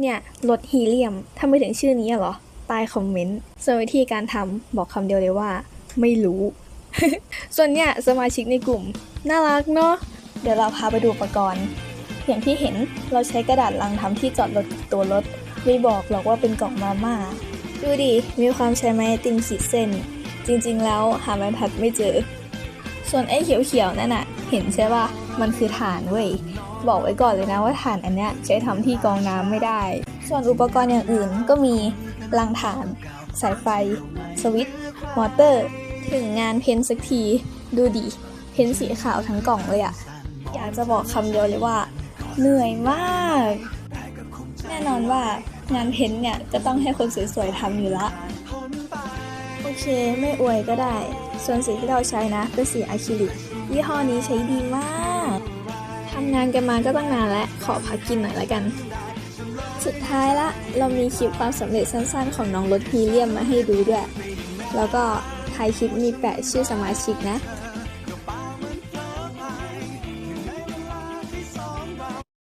เนี่ยรถฮีเลียมทำไมถึงชื่อนี้เหรอ ใต้คอมเมนต์ ส่วนวิธีการทำบอกคำเดียวเลยว่า ไม่รู้ ส่วนเนี่ยสมาชิกในกลุ่ม น่ารักเนาะ เดี๋ยวเราพาไปดูอุปกรณ์ อย่างที่เห็นเราใช้กระดาษลังทำที่จอดรถตัวรถ ไม่บอกหรอกว่าเป็นกล่องมาม่า ดูดิ มีความใช้ไม้ติมขีเส้น จริงๆ แล้วหาไม้ผัดไม่เจอ ส่วนไอ้เขียวๆนั่นน่ะ เห็นใช่ป่ะ มันคือถ่านเว้ย บอกไว้ก่อนเลยนะว่าถ่านอันเนี้ยใช้ทำที่กองน้ำไม่ได้ ส่วนอุปกรณ์อย่างอื่นก็มีลังถ่าน สายไฟ สวิตช์ มอเตอร์ ถึงงานเพ้นท์สักที ดูดิ เพ้นท์สีขาวทั้งกล่องเลยอะอยากจะบอกคำเดียวเลยว่า เหนื่อยมาก แน่นอนว่างานเพ้นท์เนี่ยจะต้องให้คนสวยๆทำอยู่ละ เค ไม่อวยก็ได้ ส่วนสีที่เราใช้นะเป็นสีอะคริลิกยี่ห้อนี้ใช้ดีมากทำงานกันมาก็ตั้งนานแล้วขอพักกินหน่อยละกัน สุดท้ายละเรามีคลิปความสำเร็จสั้นๆ ของน้องรถฮีเลียมมาให้ดูด้วย แล้วก็ท้ายคลิปมีแปะชื่อสมาชิกนะ